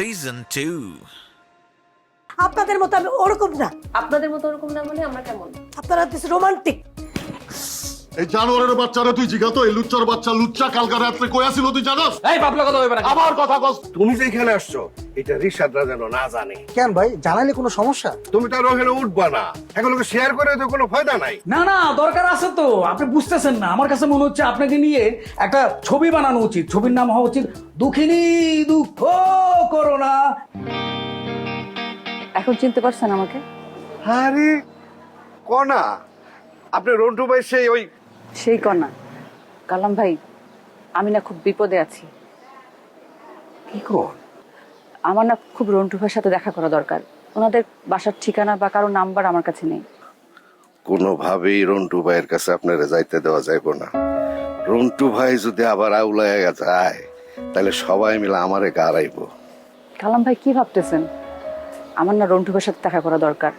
Season 2. আপনাদের মতো আমি ওরকম না। আপনাদের মতো ওরকম না মানে আমরা কেমন? আপনারা দিস রোমান্টিক এই জানোয়ারের বাচ্চারা তুই জিগাতো এই লুচ্চার বাচ্চা লুচ্চা কালকা রাত্রে কই আছিল তুই জানাস? এই পাবলা কথা হইবে না আবার কথা কস। তুমি যে এখানে আসছো এটা রিসাদরা যেন না জানে। কেন ভাই? জানাইলে কোনো সমস্যা? তুমি তার ওখানে উঠবা না। এগুলোকে শেয়ার করে তো কোনো ফায়দা নাই। না না দরকার আছে তো। আপনি বুঝতেছেন না। আমার কাছে মনে হচ্ছে আপনাকে নিয়ে একটা ছবি বানানো উচিত। ছবির নাম হওয়া উচিত দুঃখিনী দুঃখ করোনা এখন চিনতে পারছেন আমাকে? আরে কনা আপনি রন্টু ভাই সেই ওই সেই কন্যা। কালাম ভাই আমি না খুব বিপদে আছি। কি কর আমার না খুব রন্টু ভাইয়ের সাথে দেখা করা দরকার। ওনাদের বাসার ঠিকানা বা কারও নাম্বার আমার কাছে নেই। কোনোভাবেই রন্টু ভাইয়ের কাছে আপনারা যাইতে দেওয়া যাইব না। রন্টু ভাই যদি আবার আউলাইয়া যায় তাহলে সবাই মিলে আমারে গাড়াইব। কালাম ভাই কি ভাবতেছেন? আমার না রন্টু ভাইয়ের সাথে দেখা করা দরকার।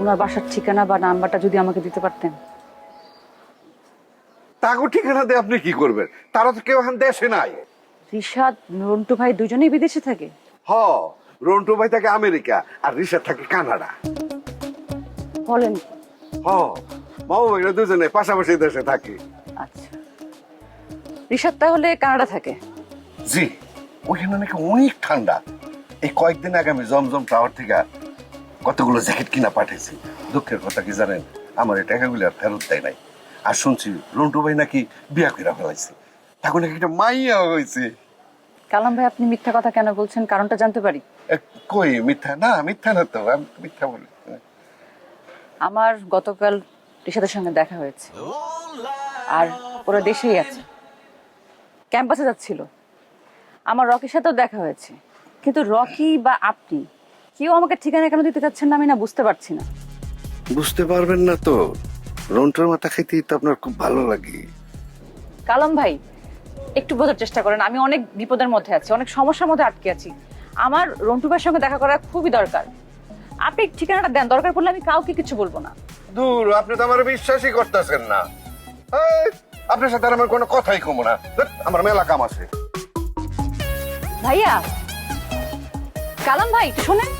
ওনার বাসার ঠিকানা বা নাম্বারটা যদি আমাকে দিতে পারতেন। তাকে ঠিকানা দিয়ে আপনি কি করবেন? তারা তো কেউ এখন দেশে নাই। রিশাদ রন্টু ভাই দুজনেই বিদেশে থাকে? হ রন্টু ভাই থাকে আমেরিকা আর রিসাদ থাকে কানাডা। বলেন। হ মামু ভাইরা দুজনে পাশাপাশি দেশে থাকে। আচ্ছা। রিশাদ তাহলে কানাডা থাকে? জি ওইখানে নাকি অনেক ঠান্ডা। এই কয়েকদিন আগে আমি জমজম টাওয়ার থেকে কতগুলো জ্যাকেট কিনা পাঠিয়েছি। দুঃখের কথা কি জানেন? আমার এই টাকাগুলো আর ফেরত দেয় নাই। আর শুনছি রন্টু ভাই নাকি বিয়া করে ফেলাইছে। তখন নাকি একটা মাইয়া হয়েছে। কালাম ভাই আপনি মিথ্যা কথা কেন বলছেন? কারণটা জানতে পারি। কই মিথ্যা? না মিথ্যা না তো আমি মিথ্যা বলি। আমার গতকাল রিশাদের সঙ্গে দেখা হয়েছে। আর ওরা দেশেই আছে। ক্যাম্পাসে যাচ্ছিল। আমার রকির সাথেও দেখা হয়েছে। কিন্তু রকি বা আপনি কেউ আমাকে ঠিকানা কেন দিতে চাচ্ছেন না আমি না বুঝতে পারছি না। বুঝতে পারবেন না তো। রন্টুর মাথা খাইতেই তো আপনার খুব ভালো লাগে। কালাম ভাই একটু বোঝার চেষ্টা করেন আমি অনেক বিপদের মধ্যে আছি অনেক সমস্যার মধ্যে আটকে আছি। আমার রন্টু ভাইয়ের সঙ্গে দেখা করা খুবই দরকার। আপনি ঠিকানাটা দেন দরকার পড়লে আমি কাউকে কিছু বলব না। দূর আপনি তো আমার বিশ্বাসই করতেছেন না। এই, আপনার সাথে আর আমার কোনো কথাই কমো না। ধ্যাৎ, আমার মেলা কাম আছে। ভাইয়া কালাম ভাই একটু শোনেন।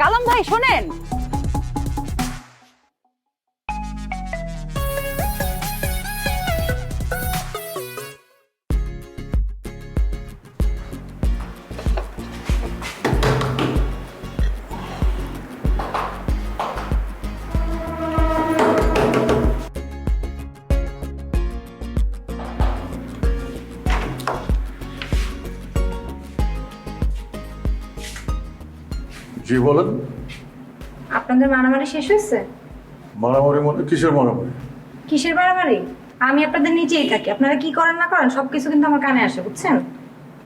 কালাম ভাই শোনেন। জি বলেন। আপনাদের মারামারি শেষ হয়েছে? মারামারি মানে কিসের মারামারি? কিসের মারামারি? আমি আপনাদের নিচেই থাকি। আপনারা কি করেন না করেন সবকিছু কিন্তু আমার কানে আসে বুঝছেন?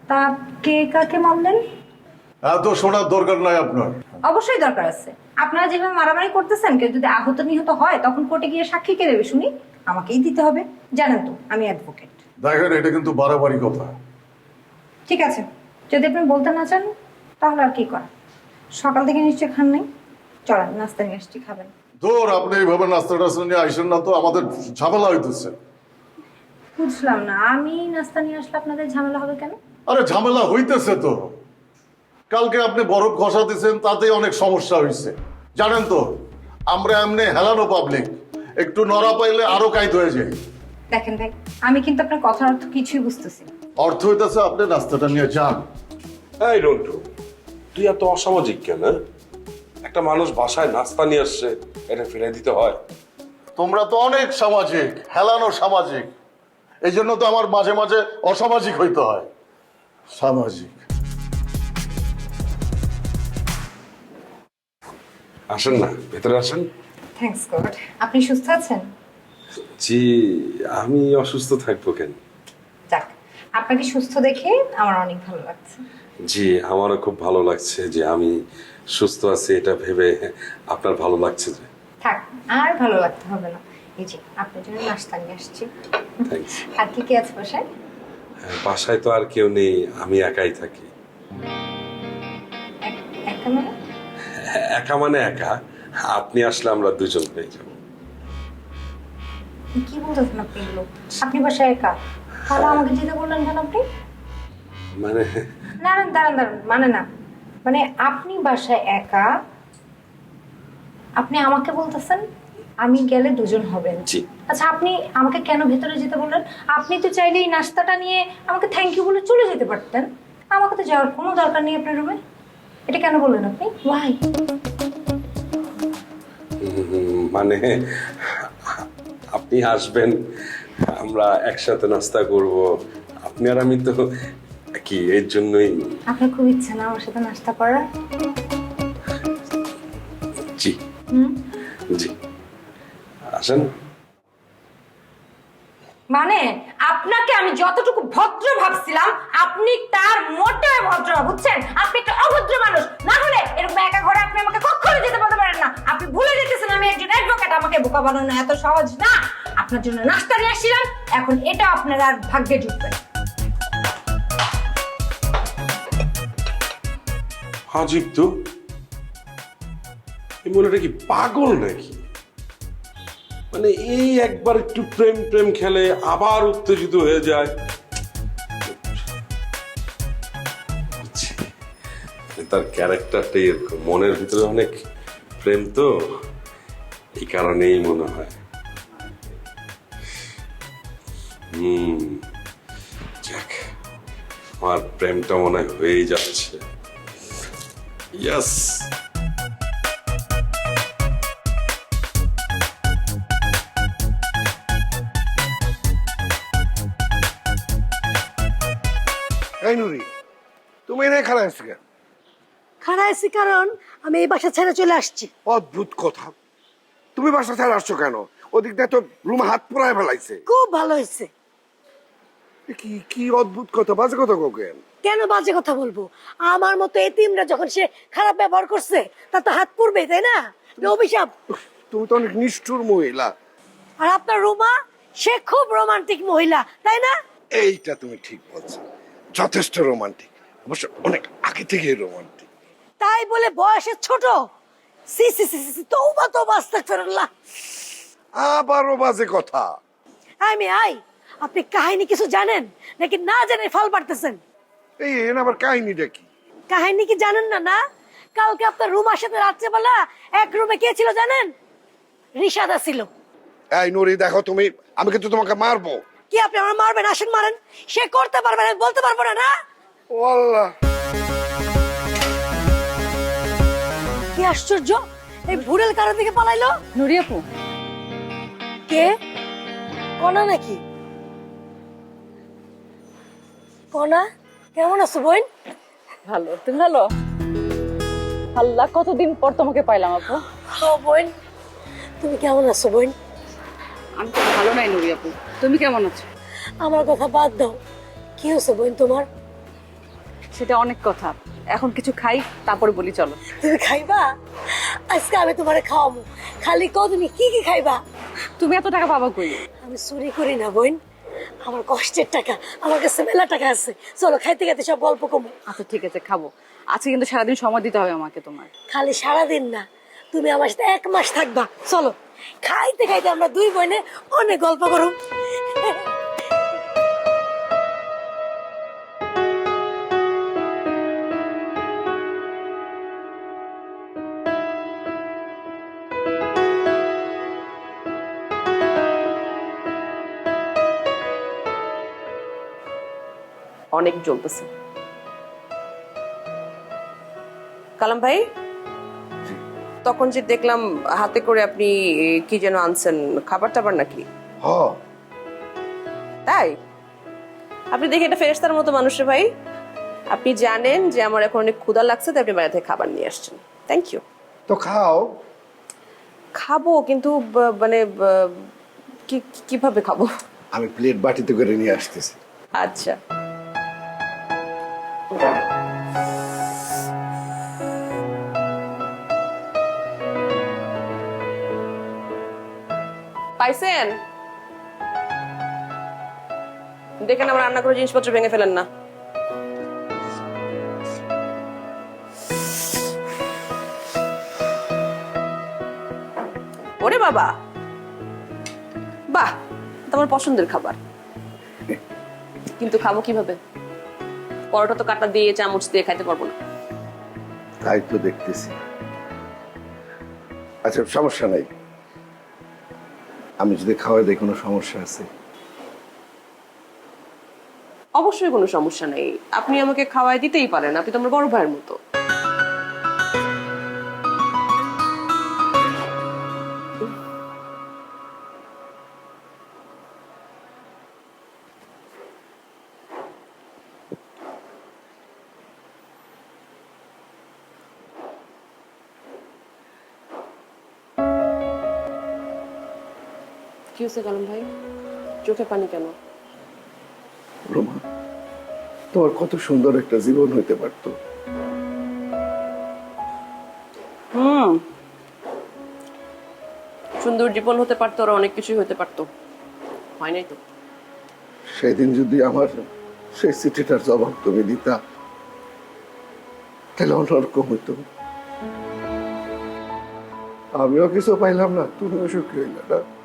তা কে কাকে মারলেন এত শোনার দরকার নাই আপনার। অবশ্যই দরকার আছে। আপনারা যেভাবে মারামারি করতেছেন কেউ যদি আহত নিহত হয় তখন কোর্টে গিয়ে সাক্ষী কে দেবে শুনি? আমাকেই দিতে হবে। জানেন তো আমি অ্যাডভোকেট দেখেন এটা কিন্তু বাড়াবাড়ি কথা। ঠিক আছে। যদি আপনি বলতে না চান তাহলে আর কি করা? সকাল থেকে নিশ্চয়ই খান নাই? চলেন নাস্তা নিয়ে আসছি খাবেন। ধর আপনি এইভাবে নাস্তা টাস্তা নিয়ে আইসেন না তো আমাদের ঝামেলা হইতেছে। বুঝলাম না আমি নাস্তা নিয়ে আসলে আপনাদের ঝামেলা হবে কেন? আরে ঝামেলা হইতেছে তো। কালকে আপনি বরফ ঘষা দিয়েছেন তাতেই অনেক সমস্যা হয়েছে জানেন তো আমরা এমনি হেলানো পাবলিক একটু নড়া পাইলে আরও কাইত হয়ে যায়। দেখেন ভাই আমি কিন্তু আপনার কথার অর্থ কিছুই বুঝতেছি অর্থ হইতেছে আপনি নাস্তাটা নিয়ে যান। এই রন্টু তুই এত অসামাজিক কেন হ্যাঁ? একটা মানুষ বাসায় নাস্তা নিয়ে আসছে এটা ফিরে দিতে হয়। তোমরা তো অনেক সামাজিক হেলানো সামাজিক। এই জন্য তো আমার মাঝে মাঝে অসামাজিক হইতে হয়। সামাজিক। আসেন না ভেতরে আসেন। Thanks God. আপনি সুস্থ আছেন? জি আমি অসুস্থ থাকব কেন? যাক আপনাকে সুস্থ দেখে আমার অনেক ভালো লাগছে। জি আমারও খুব ভালো লাগছে যে আমি সুস্থ আছি এটা ভেবে আপনার ভালো লাগছে যে। থাক আর ভালো লাগতে হবে না। এই যে আপনার জন্য নাস্তা নিয়ে আসছি। আর কি কি আছে বাসায়? বাসায় তো আর কেউ নেই আমি একাই থাকি। এক- মানে? একা মানে একা আপনি আসলে আমরা দুজন পেয়ে যাব। কি বলতেছেন আপনি এগুলো? আপনি বাসায় একা? তাহলে আমাকে যেতে বললেন কেন আপনি? মানে দাঁড়ান দাঁড়ান দাঁড়ান মানে না। মানে আপনি বাসায় একা আপনি আমাকে বলতেছেন আমি গেলে দুজন হবেন। জি। আচ্ছা আপনি আমাকে কেন ভেতরে যেতে বললেন? আপনি তো চাইলে এই নাস্তাটা নিয়ে আমাকে থ্যাংক ইউ বলে চলে যেতে পারতেন। আমাকে তো যাওয়ার কোনো দরকার নেই আপনার রুমে। এটা কেন বললেন আপনি? ওয়াই মানে আপনি আসবেন আমরা একসাথে নাস্তা করব। আপনি আর আমি তো কি এর জন্যই? আপনার খুব ইচ্ছা না আমার সাথে নাস্তা করার? জি। জি। আসেন। মানে আপনাকে আমি যতটুকু ভদ্র ভাবছিলাম আপনি তার মোটেও ভদ্র বুঝছেন? আপনি একটা অভদ্র মানুষ। না হলে এরকম একা ঘরে আপনি আমাকে কখনো যেতে বলতে পারেন না। আপনি ভুলে যেতেছেন আমি একজন অ্যাডভোকেট আমাকে বোকা বানানো এত সহজ না। আপনার জন্য নাস্তা নিয়ে আসছিলাম এখন এটা আপনার আর ভাগ্যে জুটবে না। হাজিব তো। এই মনেটা কি পাগল নাকি? মানে এই একবার একটু প্রেম প্রেম খেলে আবার উত্তেজিত হয়ে যায়। তার ক্যারেক্টারটাই এরকম। মনের ভিতরে অনেক প্রেম তো, এই কারণেই মনে হয়। যাক, আমার প্রেমটা মনে হয় হয়েই যাচ্ছে। Yes. এই নুরি তুমি এনে খারাপ আছো কেন? খারাপ আছি কারণ আমি এই বাসা ছেড়ে চলে আসছি। অদ্ভুত কথা। তুমি বাসা ছেড়ে আসছো কেন? ওদিক দিয়ে তো রুমে হাত পোড়ায় ফেলাইছে। খুব ভালো হয়েছে। কি কি অদ্ভুত কথা বাজে কথা কোকেন কেন বাজে কথা বলব? আমার মতো এতিমরা যখন সে খারাপ ব্যবহার করছে তা তো হাত পুড়বে তাই না? এটা অভিশাপ। তুমি তো অনেক নিষ্ঠুর মহিলা। আর আপনার রুমা সে খুব রোমান্টিক মহিলা তাই না? এইটা তুমি ঠিক বলছো। যথেষ্ট রোমান্টিক অবশ্য অনেক আগে থেকে রোমান্টিক তাই বলে বয়সে ছোট? সি সি সি সি তৌবা তৌবা আস্তাগফিরুল্লাহ। আবারও বাজে কথা। আমি আই আপনি কাহিনী কিছু জানেন নাকি না জানে ফল পারতেছেন? এই আবার কাহিনীটা কি? কাহিনী কি জানেন না না? কালকে আপনার সাথে রাত্রেবেলা এক রুমে কে ছিল জানেন? রিশাদা ছিল। এই নুরি দেখো তুমি আমি কিন্তু তোমাকে মারবো। কি আপনি আমার মারবেন? আসেন মারেন। সে করতে পারবে না বলতে পারব না না? ও আল্লাহ। কি আশ্চর্য? এই ভুরেল কারও দিকে পালাইলো? নুরি আপু। কে? কনা নাকি? কনা কেমন আছো বোন? ভালো তুমি ভালো? আল্লাহ কতদিন পর তোমাকে পাইলাম আপু? ও বোন। তুমি কেমন আছো বোন? আমি তো ভালো নাই নুরি আপু। তুমি কেমন আছো? আমার কথা বাদ দাও। কি হয়েছে বোন তোমার? সেটা অনেক কথা। এখন কিছু খাই তারপরে বলি চলো। তুমি খাইবা? আজকে আমি তোমারে খাওয়াবো। খালি কও তুমি কি কি খাইবা? তুমি এত টাকা পাবা কই? আমি চুরি করি না বোন। আমার কষ্টের টাকা আমার কাছে মেলা টাকা আছে। চলো খাইতে খাইতে সব গল্প কমো। আচ্ছা ঠিক আছে খাব। আজকে কিন্তু সারাদিন সময় দিতে হবে আমাকে তোমার। খালি সারাদিন না তুমি আমার সাথে এক মাস থাকবা। চলো খাইতে খাইতে আমরা দুই বোনে অনেক গল্প করো অনেক জ্বলতেছে। কালাম ভাই? তখন যে দেখলাম হাতে করে আপনি কি যেন আনছেন খাবার টাবার নাকি তাই? আপনি দেখে এটা ফেরেস্তার মতো মানুষের ভাই। আপনি জানেন যে আমার এখন অনেক ক্ষুধা লাগছে তাই আপনি বাইরে থেকে খাবার নিয়ে আসছেন। থ্যাংক ইউ তো খাও। খাব কিন্তু মানে কীভাবে খাব? আমি প্লেট বাটিতে করে নিয়ে আসতেছি। আচ্ছা। পাইছেন দেখেন আমার রান্না করে জিনিসপত্র ভেঙে ফেলেন না। ওরে বাবা! বাহ তোমার পছন্দের খাবার। কিন্তু খাব কীভাবে? পরোটা তো কাটা দিয়ে, চামচ দিয়ে খাইতে পারব না। তাই তো দেখতেছি। আচ্ছা সমস্যা নাই। আমি যদি খাওয়াই দেয় কোনো সমস্যা আছে? অবশ্যই কোনো সমস্যা নেই। আপনি আমাকে খাওয়াই দিতেই পারেন। আপনি তো আমার বড় ভাইয়ের মতো। কি হয়েছে কালাম ভাই? চোখে পানি কেন? রোমা তোমার কত সুন্দর একটা জীবন হইতে পারতো। হুম। সুন্দর জীবন হতে পারতো আর অনেক কিছুই হতে পারতো। হয় নাই তো? সেদিন যদি আমার সেই চিঠিটার জবাব তুমি দিতা তাহলে অন্যরকম হইতো। আমিও কিছু পাইলাম না তুমিও সুখী হইলে না।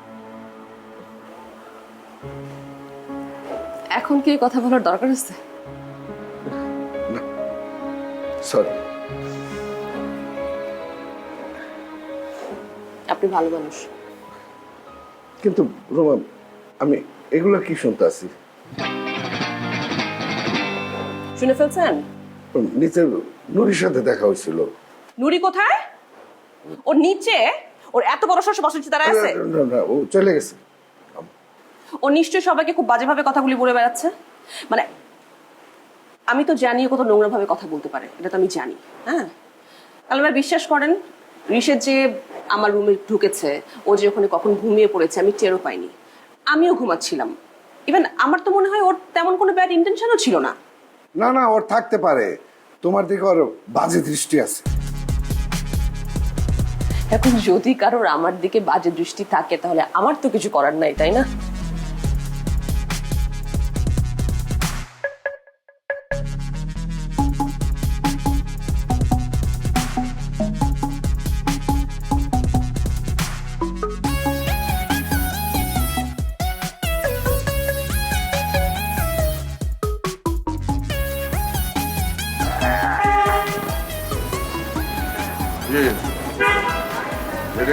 এখন কি কথা বলার দরকার আছে? সরি আপনি ভালো মানুষ। কিন্তু রোমা আমি এগুলো কি শুনতে আছি? শুনে ফেলছেন? নিচে নুরির সাথে দেখা হয়েছিল। নুরি কোথায়? ওর নিচে? ওর এত বড় শস্য বসে তারা আছে। না, না, ও চলে গেছে। ও নিশ্চয়ই সবাইকে খুব বাজেভাবে কথাগুলি বলে বেড়াচ্ছে। মানে আমি তো জানি কত নোংরা ভাবে কথা বলতে পারে এটা তো আমি জানি হ্যাঁ? তাহলে ভাই বিশ্বাস করেন ঋষের যে আমার রুমে ঢুকেছে ও যে ওখানে কখন ঘুমিয়ে পড়েছে আমি টেরও পাইনি। আমিও ঘুমাচ্ছিলাম। ইভেন আমার তো মনে হয় ওর তেমন কোনো ব্যাড ইন্টেনশনও ছিল না। না না ওর থাকতে পারে। তোমার দিকে ওর বাজে দৃষ্টি আছে। এখন যদি কারোর আমার দিকে বাজে দৃষ্টি থাকে তাহলে আমার তো কিছু করার নাই তাই না?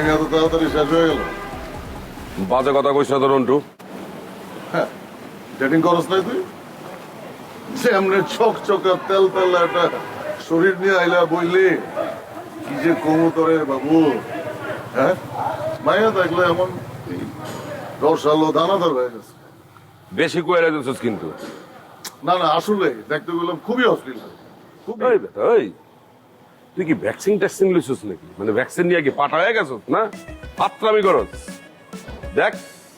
মিটিং এত তাড়াতাড়ি শেষ হয়ে গেল। বাজে কথা কইস না রন্টু। ডেটিং করস নাই তুই? যে এমনি চক চকা তেল তেল একটা শরীর নিয়ে আইলা বইলে কি যে কমুতরে বাবু হ্যাঁ? মাইয়া দেখলে এমন রসালো দানাদার হয়ে গেছে। বেশি কইরা দিছিস কিন্তু। না না আসলে দেখতে গেলাম খুবই অশ্লীল খুবই। তুই কি ভ্যাকসিন ট্যাকসিন লইছিস নাকি? মানে ভ্যাকসিন নিয়ে কি পাটা হয়ে গেছিস? না? পাত্রামি করস। দেখ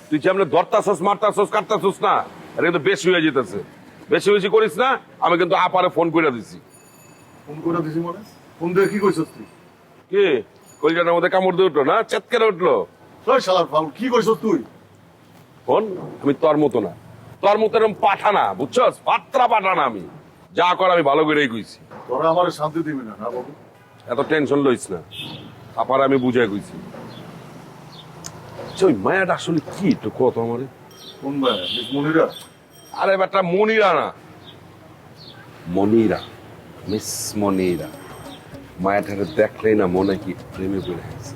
তুই যেমন ধরতাছস মারতাছস কাটতাছস না এটা কিন্তু বেশি হয়ে যেতেছে। বেশি বেশি করিস না আমি কিন্তু আপারে ফোন করে দিছি। ফোন করে দিছি মানে? ফোন দিয়ে কি কইছস তুই? কি? কলজাটার মধ্যে কামড় দিয়ে উঠল না? চেত উঠল? ওই শালার ফাউল কি কইছস তুই? ফোন? আমি তোর মতো না। তোর মতো এরকম পাঠা না বুঝছস? পাত্রা পাঠা না আমি। যা কর আমি ভালো করেই কইছি। তোরা আমার শান্তি দিবি না না বাবু? এত টেনশন লইস না। আপার আমি বুঝাই কইছি। ওই মায়াটা আসলে কি? একটু কত আমারে। কোন মিস মনিরা? আরে বেটা মনিরা না। মনিরা মিস মনিরা। মায়াটারে দেখলেই না মনে কি প্রেমে পড়ে গেছে।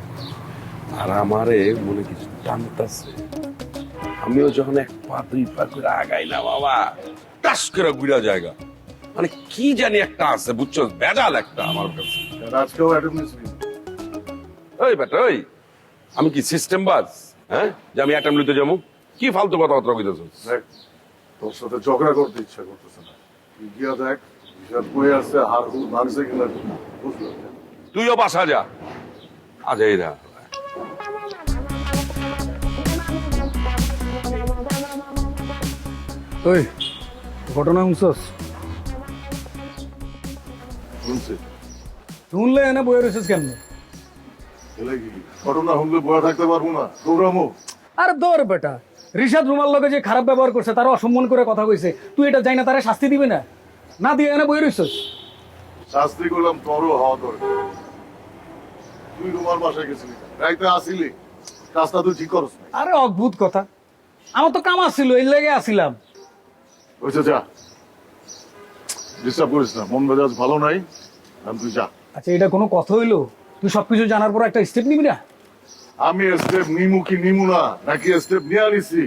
আর আমারে মনে কিছু টানতাছে। আমিও যখন এক পা দুই পা করে আগাই না বাবা। টাস করে ঘুরা জায়গা। মানে কি জানি একটা আছে বুঝছ? বেজাল একটা আমার কাছে। আজকেও অ্যাটেন্ডেন্স নিবি ওই বেটা ওই আমি কি সিস্টেম বাজ? হ্যাঁ? যে আমি অ্যাটেম্প নিতে যাব? কি ফালতু কথাবার্তা কইতেছিস দেখ তোর সাথে ঝগড়া করতে ইচ্ছা করতেছে না। তুই গিয়া দেখ হিসাব বয়ে আসছে হার হুল ভাঙছে কিনা বুঝলো তুইও বাসা যা। আজ এই রা। ওই ঘটনা শুনছস? শুনলে এনে বয়ে রয়েছিস কেমনে? ঘটনা শুনলে বয়ে থাকতে পারব না। আরে দৌড় বেটা। ঋষাদ রুমার লগে যে খারাপ ব্যবহার করছে তারা অসম্মান করে কথা কইছে। তুই এটা যাই না তারা শাস্তি দিবি না? না দিয়ে এনে বয়ে রয়েছিস শাস্তি করলাম তোরও হওয়া দরকার। তুই তোমার বাসায় গেছিলি। রাইতে আসিলি। কাজটা তুই ঠিক করস না। আরে অদ্ভুত কথা। আমার তো কাম আসছিল এই লেগে আসিলাম। বুঝছে যা। ডিস্টার্ব করিস না। মন মেজাজ ভালো নাই আমি তুই যা। আচ্ছা এটা কোনো কথা হইল? তুই সবকিছু জানার পর একটা স্টেপ নিবি না? আমি স্টেপ নিমু কি নিমু না নাকি স্টেপ নিয়ে আনিছি?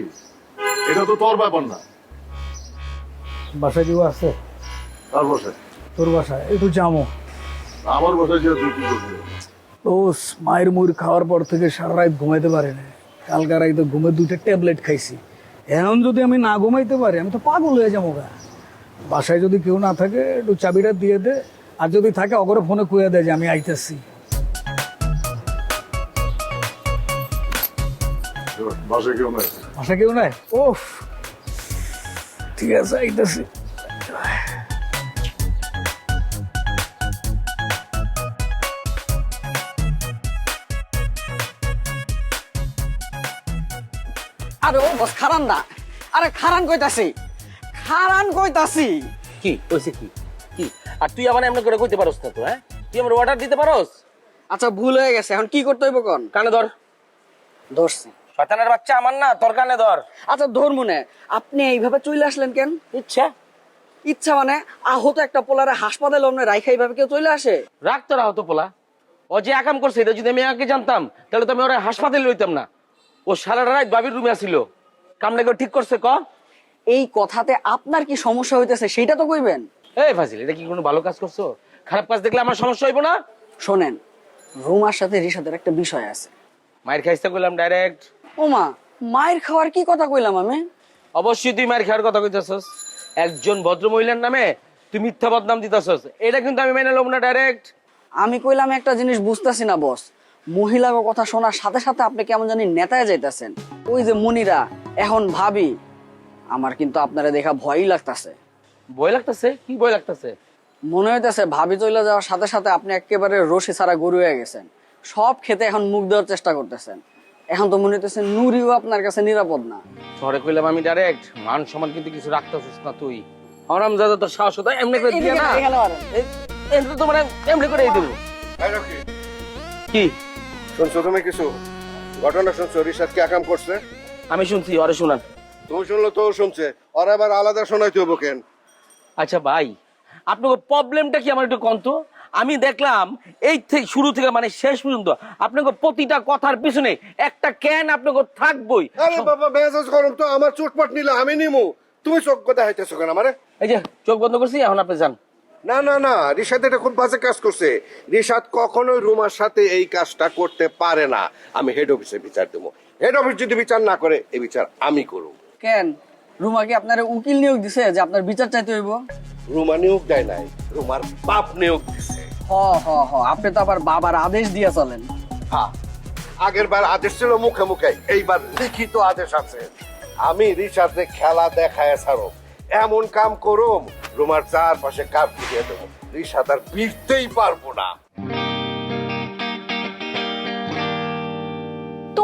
এটা তো তোর ব্যাপার না। বাসায় কেউ আছে? তার বসে তোর বাসায়? একটু জামো। আমার বসায় যে তুই কি করবি? ও মায়ের মুড় খাওয়ার পর থেকে সারা রাত ঘুমাইতে পারি না কালকা রাতে ঘুমে দুইটা ট্যাবলেট খাইছি। এখন যদি আমি না ঘুমাইতে পারি আমি তো পাগল হয়ে যাব গা। বাসায় যদি কেউ না থাকে একটু চাবিটা দিয়ে দে। আর যদি থাকে অগরে ফোনে কুয়ে দেয় যে আমি আইতেছি। বাসে কেউ নাই? বাসা কেউ নাই? ওফ ঠিক আছে আইতেছি। আরে ও বস খারান না। আরে খারান কইতাছি। খারান কইতাছি। কি? কইছে কি? কি? আর তুই আমার এমন করে কইতে পারোস না তো হ্যাঁ? তুই আমার অর্ডার দিতে পারোস? আচ্ছা ভুল হয়ে গেছে। এখন কি করতে হইব কোন? কানে ধর। ধরছি। শয়তানের বাচ্চা আমার না তোর কানে ধর। আচ্ছা ধর্মনে আপনি এইভাবে চলে আসলেন কেন? ইচ্ছা? ইচ্ছা মানে আহত একটা পোলারে হাসপাতালে অন্য রাইখা এইভাবে কেউ চলে আসে? রাগ তোরা হতো পোলা। ও যে একাম করছে এটা যদি আমি আগে জানতাম তাহলে তো আমি ওরা হাসপাতালে লইতাম না। ও সারা রাত বাবির রুমে আসিল। কামড়ে করে ঠিক করছে ক? এই কথাতে আপনার কি সমস্যা হইতেছে সেটা তো কইবেন। এই ফাজিল এটা কি কোনো ভালো কাজ করছ? খারাপ কাজ দেখলে আমার সমস্যা হইব না? শোনেন রুমার সাথে রিসাদের একটা বিষয় আছে। মায়ের খাইতে কইলাম ডাইরেক্ট ওমা মায়ের খাওয়ার কি কথা কইলাম আমি? অবশ্যই তুই মায়ের খাওয়ার কথা কইতেছস। একজন ভদ্র মহিলার নামে তুই মিথ্যা বদনাম দিতেছস। এটা কিন্তু আমি মেনে লব না ডাইরেক্ট আমি কইলাম একটা জিনিস বুঝতাছি না বস। মহিলার কথা শোনার সাথে সাথে আপনি কেমন জানি নেতায় যাইতাছেন। ওই যে মুনিরা এখন ভাবি আমার কিন্তু আপনারা দেখা ভয়ই লাগতাছে। ভয় লাগতেছে? কি ভয় লাগতেছে? মনে হইতেছে ভাবি চলে যাওয়ার সাথে সাথে আপনি একেবারে রশি ছাড়া গরু হয়ে গেছেন। সব খেতে এখন মুখ দেওয়ার চেষ্টা করতেছেন। এখন তো মনে হইতেছে নুরিও আপনার কাছে নিরাপদ না। শহরে কইলাম আমি ডাইরেক্ট মান সম্মান কিন্তু কিছু রাখতেছিস না তুই। হরাম দাদা তোর সাহস হতো এমনি করে দিয়ে না। এমনি তো তোমার এমনি করে দেবো। কি? শুনছো তুমি কিছু? ঘটনা শুনছো? রিসাদ কি আকাম করছে? আমি শুনছি ওরে শুনান। তুমি শুনলো তো শুনছে। আর আবার আলাদা শোনাইতে হব কেন? আচ্ছা ভাই আপনার প্রবলেমটা কি আমার একটু কন্ত আমি দেখলাম এই থেকে শুরু থেকে মানে শেষ পর্যন্ত আপনাকে প্রতিটা কথার পিছনে একটা ক্যান আপনাকে থাকবই। আরে বাবা মেজাজ গরম তো আমার চোটপাট নিলে আমি নিমু। তুমি চোখ কথা হাইতেছো কেন আমারে? এই যে চোখ বন্ধ করছি এখন আপনি যান। না না না রিশাদ এটা খুব বাজে কাজ করছে। রিশাদ কখনোই রুমার সাথে এই কাজটা করতে পারে না। আমি হেড অফিসে বিচার দেবো। হেড অফিস যদি বিচার না করে এই বিচার আমি করব। কেন রুমা কি আপনার উকিল নিয়োগ দিছে যে আপনার বিচার চাইতে হইব? রুমা নিয়োগ দেয় নাই রুমার বাপ নিয়োগ দিছে। হ হ হ আপনি তো আবার বাবার আদেশ দিয়ে চলেন। হ্যাঁ আগের বার আদেশ ছিল মুখে মুখে এইবার লিখিত আদেশ আছে। আমি রিশাদে খেলা দেখায় ছাড়ো এমন কাম করুম রুমার চারপাশে কাপ দিয়ে দেবো। রিশাদ আর বিরতেই পারব না।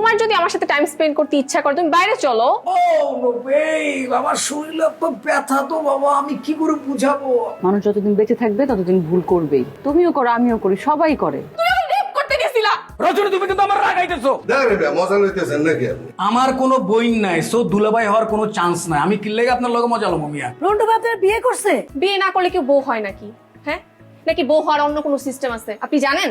তোমার যদি আমার সাথে টাইম স্পেন্ড করতে ইচ্ছা করে তুমি বাইরে চলো। ও আমার শরীর তো ব্যথা তো বাবা আমি কি করে বুঝাবো? মানুষ যতদিন বেঁচে থাকবে ততদিন ভুল করবেই। তুমিও করো আমিও করি সবাই করে। রেপ করতে গেছিলা। রজনী তুমি কিন্তু আমার রাগাইতেছো। মজা লইতেছেন নাকি আমার কোনো বইন নাই সো দুলাভাই হওয়ার কোনো চান্স নাই। আমি কিনলে আপনার লগে মজা লম মিয়া? রন্টু ভাই আপনার বিয়ে করছে? বিয়ে না করলে কেউ বউ হয় নাকি? হ্যাঁ? নাকি বউ হওয়ার অন্য কোনো সিস্টেম আছে? আপনি জানেন?